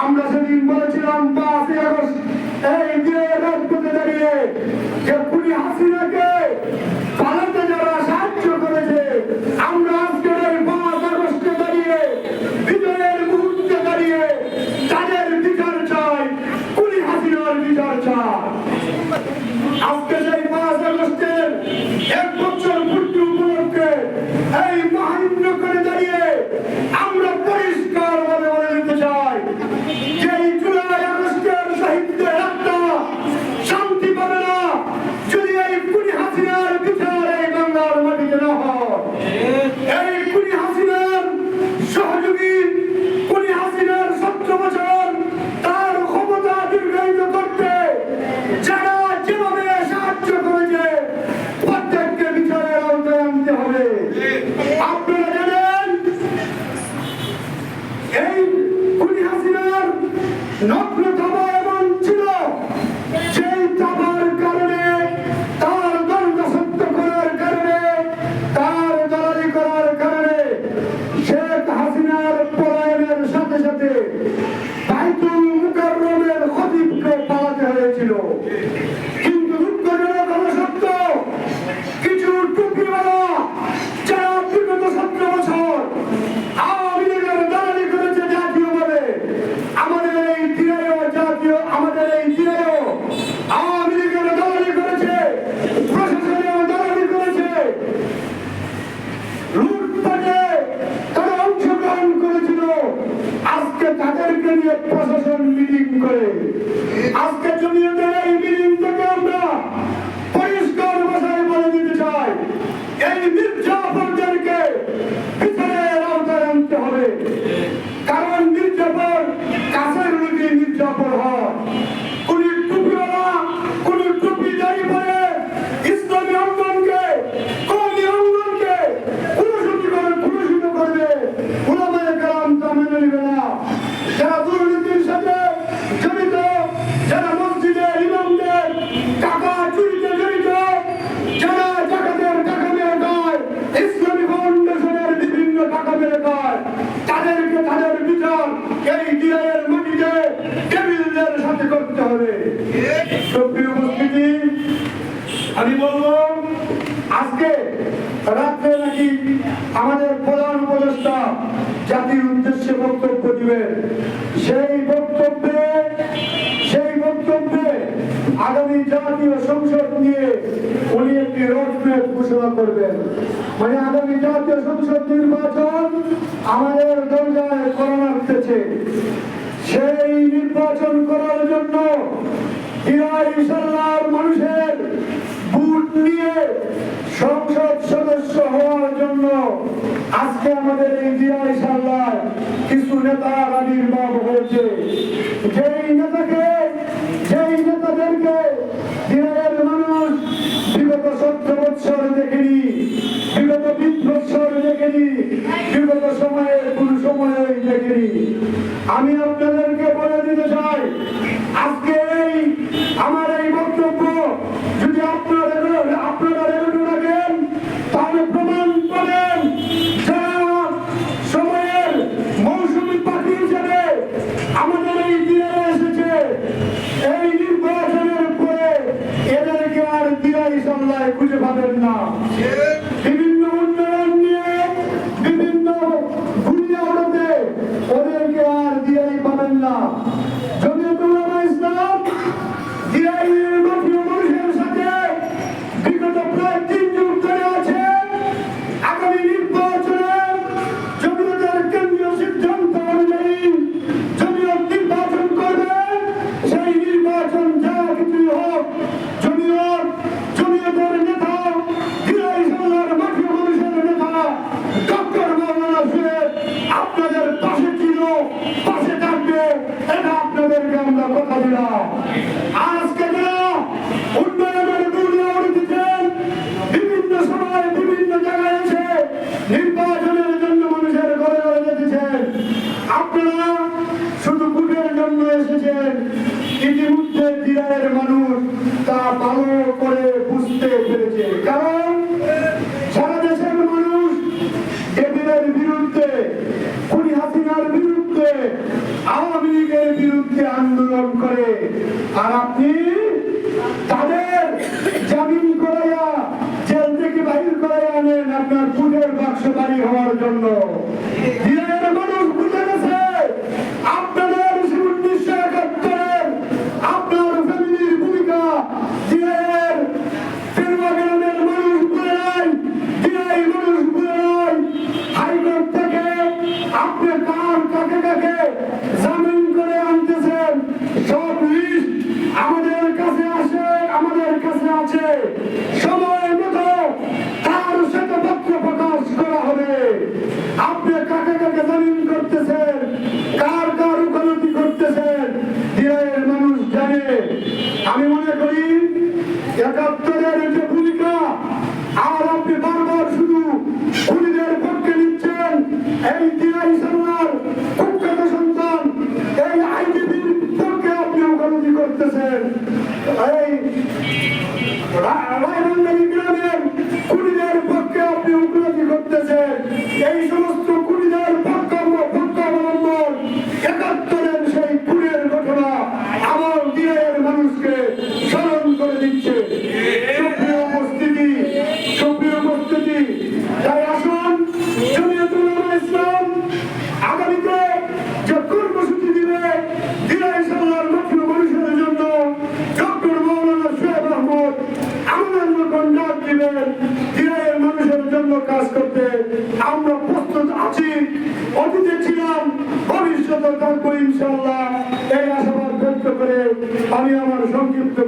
আমরা সেদিন বলেছিলাম পাঁচই আগস্ট এই দিয়ে রাজপথে দাঁড়িয়ে যে খুনি হাসিনাকে আমাদের প্রধান উপদেষ্টা জাতির উদ্দেশ্যে বক্তব্য দিবে সেই বক্তব্যে সেই বক্তব্যে আগামী জাতীয় সংসদ নিয়ে উনি একটি রোডম্যাপ ঘোষণা করবেন। মানে আগামী জাতীয় সংসদ নির্বাচন আমাদের দরজায় করোনা উঠেছে সেই নির্বাচন করার জন্য মানুষের দিয়ে সংসদ সদস্য হওয়ার জন্য আজকে আমাদের এই জিয়াই কিছু নেতা আবির্ভাব হয়েছে। যেই নেতাকে, যেই নেতাদেরকে দিনের মানুষ বিগত সত্তর বছর দেখেনি, বিগত বিশ দেখেনি, বিগত সময়ে কোন সময়ে দেখেনি। আমি আপনাদেরকে বলে দিতে চাই, আজকে আপনাদের পাশে ছিল, পাশে থাকবে, এটা আপনাদের আমরা কথা দিলাম। আজকে উন্নয়নের বিভিন্ন সময় বিভিন্ন জায়গায় এসে নির্বাচনের জন্য মানুষের ঘরে ঘরে যেতেছেন। আপনারা শুধু ভোটের জন্য এসেছেন, ইতিমধ্যে মানুষ তা ভালো করে বুঝতে পেরেছে। কারণ আওয়ামী বিরুদ্ধে আন্দোলন করে। আর আপনি তাদের জামিন করাইয়া জেল থেকে বাহির করে আনেন আপনার ফুলের বাক্স বাড়ি হওয়ার জন্য। محمد মানুষের দিনের মানুষের জন্য কাজ করতে আমরা প্রস্তুত আছি। অতীতে ছিলাম, ভবিষ্যতে থাকব ইনশাল্লাহ এই আশাবাদ ব্যক্ত করে আমি আমার সংক্ষিপ্ত